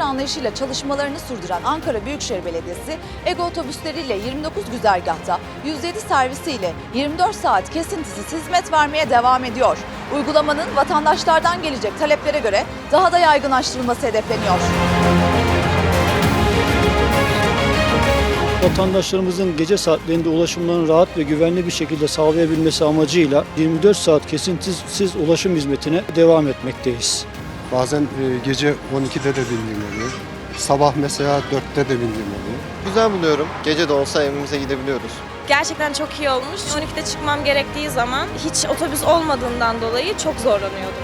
anlayışıyla çalışmalarını sürdüren Ankara Büyükşehir Belediyesi, EGO otobüsleriyle 29 güzergahta 107 servisiyle 24 saat kesintisiz hizmet vermeye devam ediyor. Uygulamanın vatandaşlardan gelecek taleplere göre daha da yaygınlaştırılması hedefleniyor. Vatandaşlarımızın gece saatlerinde ulaşımlarını rahat ve güvenli bir şekilde sağlayabilmesi amacıyla 24 saat kesintisiz ulaşım hizmetine devam etmekteyiz. Bazen e, gece 12'de de bindiğim oluyor. Sabah mesela 4'te de bindiğim oluyor. Güzel buluyorum. Gece de olsa evimize gidebiliyoruz. Gerçekten çok iyi olmuş. 12'de çıkmam gerektiği zaman hiç otobüs olmadığından dolayı çok zorlanıyordum.